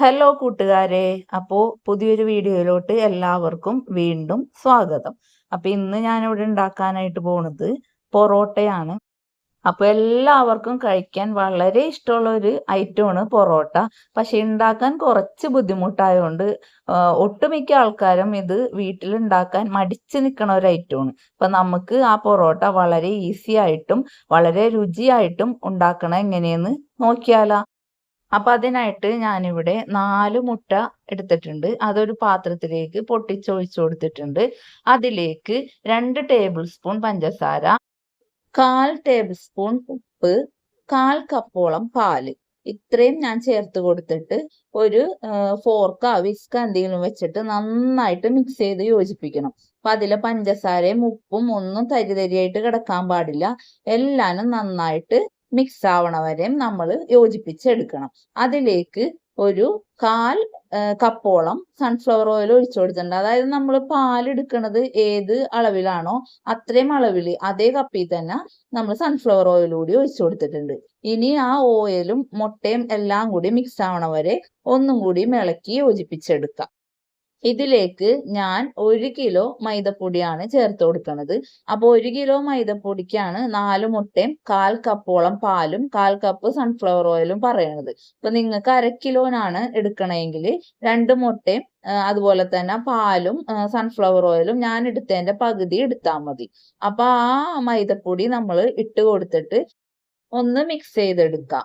Hello കൂട്ടുകാരെ. അപ്പോൾ പുതിയൊരു വീഡിയോയിലോട്ട് എല്ലാവർക്കും വീണ്ടും സ്വാഗതം. അപ്പോൾ ഇന്ന് ഞാനിവിടെ ഉണ്ടാക്കാനായിട്ട് പോണത് പൊറോട്ടയാണ്. അപ്പോൾ എല്ലാവർക്കും കഴിക്കാൻ വളരെ ഇഷ്ടമുള്ള ഒരു ഐറ്റമാണ് പൊറോട്ട. പക്ഷെ ഉണ്ടാക്കാൻ കുറച്ച് ബുദ്ധിമുട്ടായതുകൊണ്ട് ഒട്ടുമിക്ക ആൾക്കാരും ഇത് വീട്ടിലുണ്ടാക്കാൻ മടിച്ച് നിൽക്കണ ഒരു ഐറ്റമാണ്. അപ്പം നമുക്ക് ആ പൊറോട്ട വളരെ ഈസി ആയിട്ടും വളരെ രുചിയായിട്ടും ഉണ്ടാക്കണം എങ്ങനെയെന്ന് നോക്കിയാലോ. അപ്പൊ അതിനായിട്ട് ഞാനിവിടെ നാല് മുട്ട എടുത്തിട്ടുണ്ട്. അതൊരു പാത്രത്തിലേക്ക് പൊട്ടിച്ചൊഴിച്ചു കൊടുത്തിട്ടുണ്ട്. അതിലേക്ക് രണ്ട് ടേബിൾ സ്പൂൺ പഞ്ചസാര കാൽ ടേബിൾ സ്പൂൺ ഉപ്പ് കാൽ കപ്പോളം പാൽ. ഇത്രയും ഞാൻ ചേർത്ത് കൊടുത്തിട്ട് ഒരു ഫോർക്ക വിസ്ക എന്തെങ്കിലും വെച്ചിട്ട് നന്നായിട്ട് മിക്സ് ചെയ്ത് യോജിപ്പിക്കണം. അപ്പൊ അതിലെ പഞ്ചസാരയും ഉപ്പും ഒന്നും തരിതരിയായിട്ട് കിടക്കാൻ പാടില്ല. എല്ലാനും നന്നായിട്ട് മിക്സ് ആവണ വരെ നമ്മൾ യോജിപ്പിച്ചെടുക്കണം. അതിലേക്ക് ഒരു കാൽ കപ്പോളം സൺഫ്ലവർ ഓയിൽ ഒഴിച്ചു കൊടുത്തിട്ടുണ്ട്. അതായത് നമ്മൾ പാൽ എടുക്കുന്നത് ഏത് അളവിലാണോ അത്രയും അളവിൽ അതേ കപ്പിൽ തന്നെ നമ്മൾ സൺഫ്ലവർ ഓയിൽ കൂടി ഒഴിച്ചു കൊടുത്തിട്ടുണ്ട്. ഇനി ആ ഓയിലും മുട്ടയും എല്ലാം കൂടി മിക്സ് ആവണ വരെ ഒന്നും കൂടി ഇളക്കി യോജിപ്പിച്ചെടുക്കാം. ഇതിലേക്ക് ഞാൻ ഒരു കിലോ മൈദപ്പൊടിയാണ് ചേർത്ത് കൊടുക്കുന്നത്. അപ്പോൾ ഒരു കിലോ മൈദപ്പൊടിക്കാണ് നാല് മുട്ടയും കാൽ കപ്പോളം പാലും കാൽ കപ്പ് സൺഫ്ലവർ ഓയിലും പറയണത് ഇപ്പൊ നിങ്ങൾക്ക് അര കിലോനാണ് എടുക്കണമെങ്കിൽ രണ്ട് മുട്ടയും അതുപോലെ തന്നെ പാലും സൺഫ്ലവർ ഓയിലും ഞാൻ എടുത്തതിന്റെ പകുതി എടുത്താൽ മതി. അപ്പൊ ആ മൈദപ്പൊടി നമ്മൾ ഇട്ട് കൊടുത്തിട്ട് ഒന്ന് മിക്സ് ചെയ്തെടുക്കാം.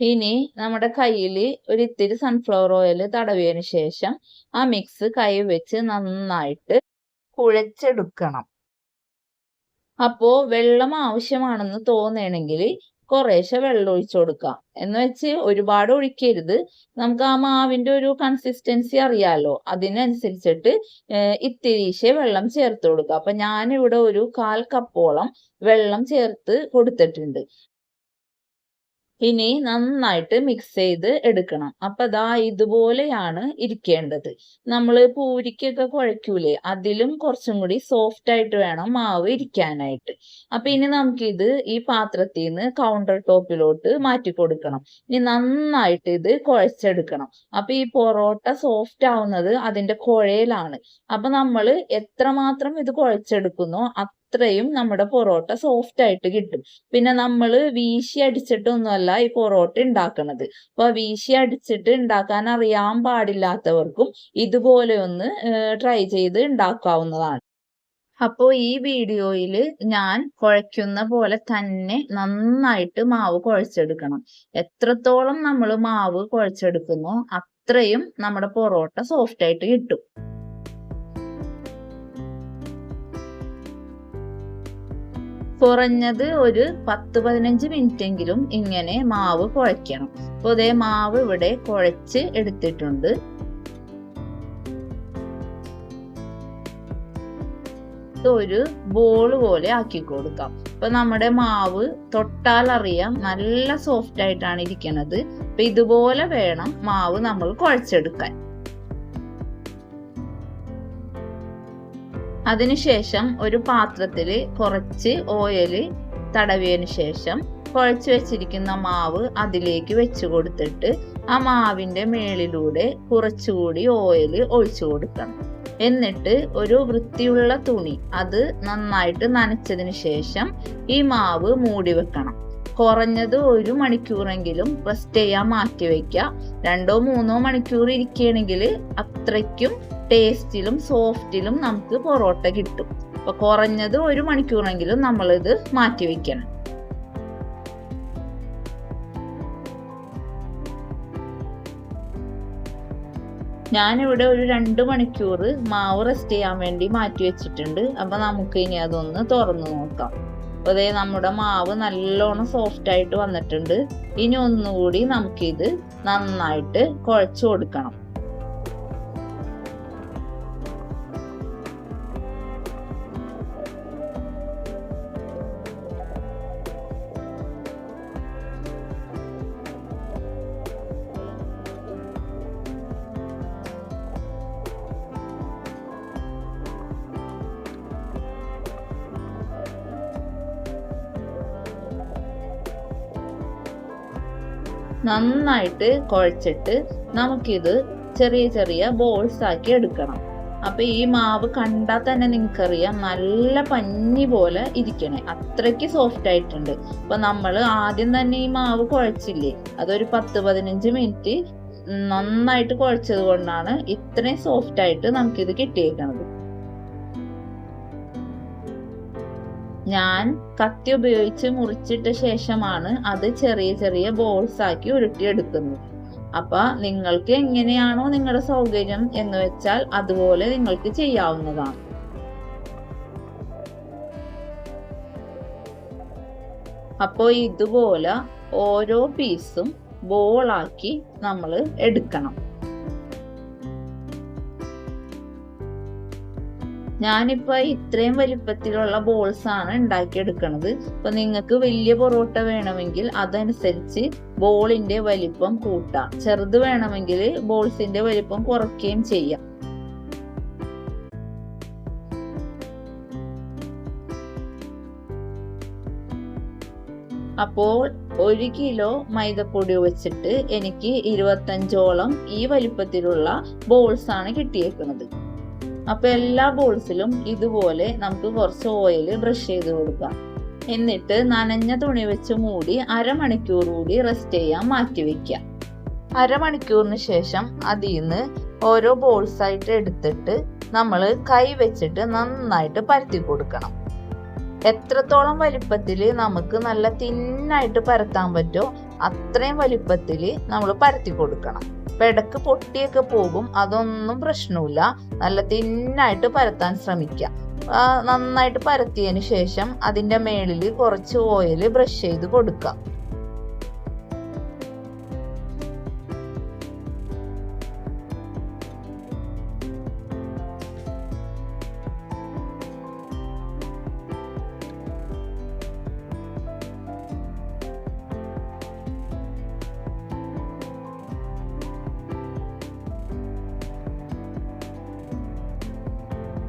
ഇനി നമ്മുടെ കയ്യിൽ ഒരു ഇത്തിരി സൺഫ്ലവർ ഓയിൽ തടവിയതിന് ശേഷം ആ മിക്സ് കൈ വെച്ച് നന്നായിട്ട് കുഴച്ചെടുക്കണം. അപ്പോ വെള്ളം ആവശ്യമാണെന്ന് തോന്നണമെങ്കിൽ കുറേശ്ശെ വെള്ളം ഒഴിച്ചു കൊടുക്കാം. എന്ന് വെച്ച് ഒരുപാട് ഒഴിക്കരുത്. നമുക്ക് ആ മാവിന്റെ ഒരു കൺസിസ്റ്റൻസി അറിയാലോ. അതിനനുസരിച്ചിട്ട് ഇത്തിരീശെ വെള്ളം ചേർത്ത് കൊടുക്കുക അപ്പൊ ഞാനിവിടെ ഒരു കാൽ കപ്പോളം വെള്ളം ചേർത്ത് കൊടുത്തിട്ടുണ്ട്. ഇനി നന്നായിട്ട് മിക്സ് ചെയ്ത് എടുക്കണം. അപ്പൊ ദാ ഇതുപോലെയാണ് ഇരിക്കേണ്ടത്. നമ്മൾ പൂരിക്കൊക്കെ കുഴയ്ക്കൂലേ? അതിലും കുറച്ചും കൂടി സോഫ്റ്റ് ആയിട്ട് വേണം മാവ് ഇരിക്കാനായിട്ട്. അപ്പൊ ഇനി നമുക്കിത് ഈ പാത്രത്തിൽ നിന്ന് കൗണ്ടർ ടോപ്പിലോട്ട് മാറ്റി കൊടുക്കണം. ഇനി നന്നായിട്ട് ഇത് കുഴച്ചെടുക്കണം. അപ്പൊ ഈ പൊറോട്ട സോഫ്റ്റ് ആവുന്നത് അതിന്റെ കുഴയിലാണ്. അപ്പൊ നമ്മൾ എത്രമാത്രം ഇത് കുഴച്ചെടുക്കുന്നോ അത്രയും നമ്മുടെ പൊറോട്ട സോഫ്റ്റ് ആയിട്ട് കിട്ടും. പിന്നെ നമ്മൾ വീശി അടിച്ചിട്ടൊന്നുമല്ല ഈ പൊറോട്ട ഉണ്ടാക്കുന്നത് അപ്പൊ വീശി അടിച്ചിട്ട് ഉണ്ടാക്കാൻ അറിയാൻ പാടില്ലാത്തവർക്കും ഇതുപോലെ ഒന്ന് ട്രൈ ചെയ്ത് ഉണ്ടാക്കാവുന്നതാണ് അപ്പോൾ ഈ വീഡിയോയിൽ ഞാൻ കുഴയ്ക്കുന്ന പോലെ തന്നെ നന്നായിട്ട് മാവ് കുഴച്ചെടുക്കണം. എത്രത്തോളം നമ്മൾ മാവ് കുഴച്ചെടുക്കുന്നു അത്രയും നമ്മുടെ പൊറോട്ട സോഫ്റ്റ് ആയിട്ട് കിട്ടും. കുറഞ്ഞത് ഒരു പത്ത് പതിനഞ്ച് മിനിറ്റ് എങ്കിലും ഇങ്ങനെ മാവ് കുഴയ്ക്കണം. അപ്പോൾ അതേ മാവ് ഇവിടെ കുഴച്ച് എടുത്തിട്ടുണ്ട്. ഒരു ബോൾ പോലെ ആക്കി കൊടുക്കാം. അപ്പൊ നമ്മുടെ മാവ് തൊട്ടാൽ അറിയാം നല്ല സോഫ്റ്റ് ആയിട്ടാണ് ഇരിക്കുന്നത് അപ്പൊ ഇതുപോലെ വേണം മാവ് നമ്മൾ കുഴച്ചെടുക്കാൻ. അതിനുശേഷം ഒരു പാത്രത്തിൽ കുറച്ച് ഓയിൽ തടവിയതിനു ശേഷം കുഴച്ച് വെച്ചിരിക്കുന്ന മാവ് അതിലേക്ക് വെച്ച് കൊടുത്തിട്ട് ആ മാവിന്റെ മേളിലൂടെ കുറച്ചുകൂടി ഓയിൽ ഒഴിച്ചു കൊടുക്കണം. എന്നിട്ട് ഒരു വൃത്തിയുള്ള തുണി അത് നന്നായിട്ട് നനച്ചതിന് ശേഷം ഈ മാവ് മൂടി വെക്കണം. കുറഞ്ഞത് ഒരു മണിക്കൂറെങ്കിലും റെസ്റ്റ് ചെയ്യാൻ മാറ്റി വയ്ക്കുക രണ്ടോ മൂന്നോ മണിക്കൂർ ഇരിക്കുകയാണെങ്കിൽ അത്രയ്ക്കും ടേസ്റ്റിലും സോഫ്റ്റിലും നമുക്ക് പൊറോട്ട കിട്ടും. അപ്പൊ കുറഞ്ഞത് ഒരു മണിക്കൂറെങ്കിലും നമ്മളിത് മാറ്റി വെക്കണം. ഞാനിവിടെ ഒരു രണ്ട് മണിക്കൂർ മാവ് റെസ്റ്റ് ചെയ്യാൻ വേണ്ടി മാറ്റി വെച്ചിട്ടുണ്ട്. അപ്പൊ നമുക്ക് ഇനി അതൊന്ന് തുറന്നു നോക്കാം. ദേ നമ്മുടെ മാവ് നല്ലോണം സോഫ്റ്റ് ആയിട്ട് വന്നിട്ടുണ്ട്. ഇനി ഒന്നുകൂടി നമുക്കിത് നന്നായിട്ട് കുഴച്ചു കൊടുക്കണം. നന്നായിട്ട് കുഴച്ചിട്ട് നമുക്കിത് ചെറിയ ചെറിയ ബോൾസ് ആക്കി എടുക്കണം. അപ്പൊ ഈ മാവ് കണ്ടാൽ തന്നെ നിങ്ങൾക്കറിയാം നല്ല പഞ്ഞി പോലെ ഇരിക്കണേ. അത്രയ്ക്ക് സോഫ്റ്റ് ആയിട്ടുണ്ട്. അപ്പൊ നമ്മൾ ആദ്യം തന്നെ ഈ മാവ് കുഴച്ചില്ലേ? അതൊരു പത്ത് പതിനഞ്ച് മിനിറ്റ് നന്നായിട്ട് കുഴച്ചത് കൊണ്ടാണ് ഇത്രയും സോഫ്റ്റ് ആയിട്ട് നമുക്കിത് കിട്ടിയേക്കണത്. ഞാൻ കത്തി ഉപയോഗിച്ച് മുറിച്ചിട്ട ശേഷമാണ് അത് ചെറിയ ചെറിയ ബോൾസ് ആക്കി ഉരുട്ടിയെടുക്കുന്നത്. അപ്പൊ നിങ്ങൾക്ക് എങ്ങനെയാണോ നിങ്ങളുടെ സൗകര്യം എന്ന് വെച്ചാൽ അതുപോലെ നിങ്ങൾക്ക് ചെയ്യാവുന്നതാണ്. അപ്പോൾ ഇതുപോലെ ഓരോ പീസും ബോളാക്കി നമ്മൾ എടുക്കണം. ഞാനിപ്പോ ഇത്രയും വലിപ്പത്തിലുള്ള ബോൾസ് ആണ് ഉണ്ടാക്കിയെടുക്കുന്നത് അപ്പൊ നിങ്ങൾക്ക് വലിയ പൊറോട്ട വേണമെങ്കിൽ അതനുസരിച്ച് ബോളിന്റെ വലിപ്പം കൂട്ടാം. ചെറുത് വേണമെങ്കിൽ ബോൾസിന്റെ വലിപ്പം കുറയ്ക്കുകയും ചെയ്യാം. അപ്പോൾ ഒരു കിലോ മൈദപ്പൊടി വെച്ചിട്ട് എനിക്ക് ഇരുപത്തഞ്ചോളം ഈ വലിപ്പത്തിലുള്ള ബോൾസ് ആണ് കിട്ടിയേക്കുന്നത് അപ്പൊ എല്ലാ ബോൾസിലും ഇതുപോലെ നമുക്ക് കുറച്ച് ഓയിൽ ബ്രഷ് ചെയ്ത് കൊടുക്കാം. എന്നിട്ട് നനഞ്ഞ തുണി വെച്ച് മൂടി അരമണിക്കൂർ കൂടി റെസ്റ്റ് ചെയ്യാൻ മാറ്റി വെക്കാം അരമണിക്കൂറിന് ശേഷം അതിൽ നിന്ന് ഓരോ ബോൾസായിട്ട് എടുത്തിട്ട് നമ്മൾ കൈ വെച്ചിട്ട് നന്നായിട്ട് പരത്തി കൊടുക്കണം. എത്രത്തോളം വലിപ്പത്തിൽ നമുക്ക് നല്ല തിന്നായിട്ട് പരത്താൻ പറ്റുമോ അത്രയും വലിപ്പത്തിൽ നമ്മൾ പരത്തി കൊടുക്കണം. അപ്പൊ ഇടയ്ക്ക് പൊട്ടിയൊക്കെ പോകും അതൊന്നും പ്രശ്നമില്ല നല്ല തിന്നായിട്ട് പരത്താൻ ശ്രമിക്കാം. നന്നായിട്ട് പരത്തിയതിന് ശേഷം അതിന്റെ മേളിൽ കുറച്ച് ഓയിൽ ബ്രഷ് ചെയ്ത് കൊടുക്കാം.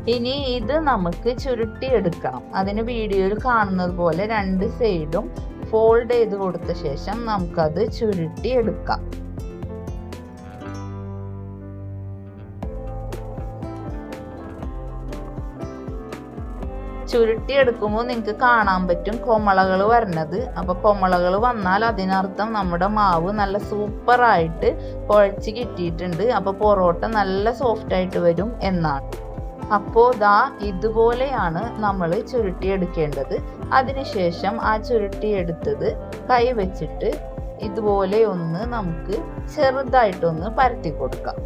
ഇനി ഇത് നമുക്ക് ചുരുട്ടിയെടുക്കണം അതിന് വീഡിയോയിൽ കാണുന്നത് പോലെ രണ്ട് സൈഡും ഫോൾഡ് ചെയ്ത് കൊടുത്ത ശേഷം നമുക്കത് ചുരുട്ടി എടുക്കാം ചുരുട്ടിയെടുക്കുമ്പോൾ നിങ്ങൾക്ക് കാണാൻ പറ്റും കൊമളകൾ വരണത്. അപ്പോൾ കൊമളകൾ വന്നാൽ അതിനർത്ഥം നമ്മുടെ മാവ് നല്ല സൂപ്പറായിട്ട് കുഴച്ച് കിട്ടിയിട്ടുണ്ട്. അപ്പോൾ പൊറോട്ട നല്ല സോഫ്റ്റ് ആയിട്ട് വരും എന്നാണ്. അപ്പോൾ ദാ ഇതുപോലെയാണ് നമ്മൾ ചുരുട്ടിയെടുക്കേണ്ടത്. അതിനുശേഷം ആ ചുരുട്ടിയെടുത്തത് കൈ വെച്ചിട്ട് ഇതുപോലെ ഒന്ന് നമുക്ക് ചെറുതായിട്ടൊന്ന് പരത്തി കൊടുക്കാം.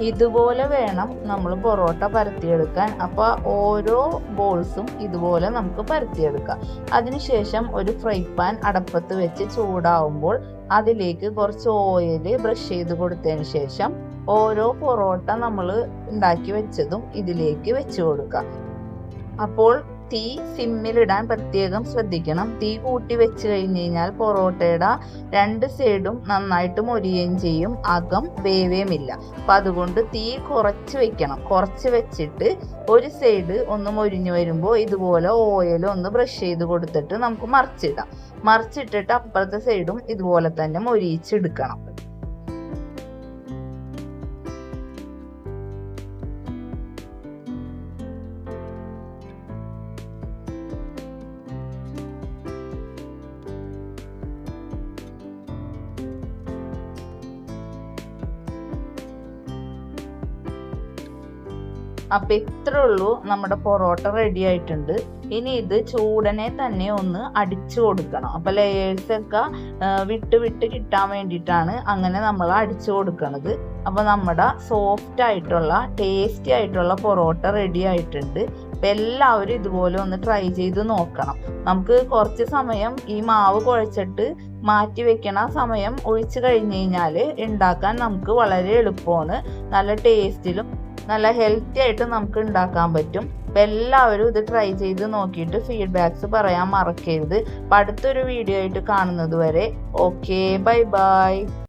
ഇതുപോലെ വേണം നമ്മൾ പൊറോട്ട പരത്തിയെടുക്കാൻ. അപ്പോൾ ഓരോ ബോൾസും ഇതുപോലെ നമുക്ക് പരത്തിയെടുക്കാം. അതിനുശേഷം ഒരു ഫ്രൈ പാൻ അടപ്പത്ത് വെച്ച് ചൂടാവുമ്പോൾ അതിലേക്ക് കുറച്ച് ഓയിൽ ബ്രഷ് ചെയ്ത് കൊടുത്തതിന് ശേഷം ഓരോ പൊറോട്ട നമ്മൾ ഉണ്ടാക്കി വെച്ചതും ഇതിലേക്ക് വെച്ചു കൊടുക്കാം. അപ്പോൾ തീ സിമ്മിലിടാൻ പ്രത്യേകം ശ്രദ്ധിക്കണം. തീ കൂട്ടി വെച്ച് കഴിഞ്ഞ് കഴിഞ്ഞാൽ പൊറോട്ടയുടെ രണ്ട് സൈഡും നന്നായിട്ട് മൊരിയുകയും ചെയ്യും. അകം വേവേമില്ല. അപ്പം അതുകൊണ്ട് തീ കുറച്ച് വെക്കണം. കുറച്ച് വെച്ചിട്ട് ഒരു സൈഡ് ഒന്ന് മൊരിഞ്ഞു വരുമ്പോൾ ഇതുപോലെ ഓയിൽ ഒന്ന് ബ്രഷ് ചെയ്ത് കൊടുത്തിട്ട് നമുക്ക് മറിച്ചിടാം. മറിച്ചിട്ടിട്ട് അപ്പുറത്തെ സൈഡും ഇതുപോലെ തന്നെ മൊരിയിച്ചെടുക്കണം. അപ്പൊ ഇത്രേ ഉള്ളൂ നമ്മുടെ പൊറോട്ട റെഡി ആയിട്ടുണ്ട്. ഇനി ഇത് ചൂടനെ തന്നെ ഒന്ന് അടിച്ചു കൊടുക്കണം. അപ്പൊ ലെയേഴ്സ് ഒക്കെ വിട്ട് വിട്ട് കിട്ടാൻ വേണ്ടിയിട്ടാണ് അങ്ങനെ നമ്മൾ അടിച്ചു കൊടുക്കണത്. അപ്പൊ നമ്മുടെ സോഫ്റ്റ് ആയിട്ടുള്ള ടേസ്റ്റി ആയിട്ടുള്ള പൊറോട്ട റെഡി ആയിട്ടുണ്ട്. അപ്പൊ എല്ലാവരും ഇതുപോലെ ഒന്ന് ട്രൈ ചെയ്ത് നോക്കണം. നമുക്ക് കുറച്ച് സമയം ഈ മാവ് കുഴച്ചിട്ട് മാറ്റി വെക്കണ സമയം ഒഴിച്ചു കഴിഞ്ഞു കഴിഞ്ഞാൽ ഉണ്ടാക്കാൻ നമുക്ക് വളരെ എളുപ്പമാണ്. നല്ല ടേസ്റ്റിലും നല്ല ഹെൽത്തി ആയിട്ട് നമുക്ക് ഉണ്ടാക്കാൻ പറ്റും. അപ്പം എല്ലാവരും ഇത് ട്രൈ ചെയ്ത് നോക്കിയിട്ട് ഫീഡ്ബാക്ക്സ് പറയാൻ മറക്കരുത്. അപ്പം അടുത്തൊരു വീഡിയോ ആയിട്ട് കാണുന്നത് വരെ ഓക്കെ ബൈ ബൈ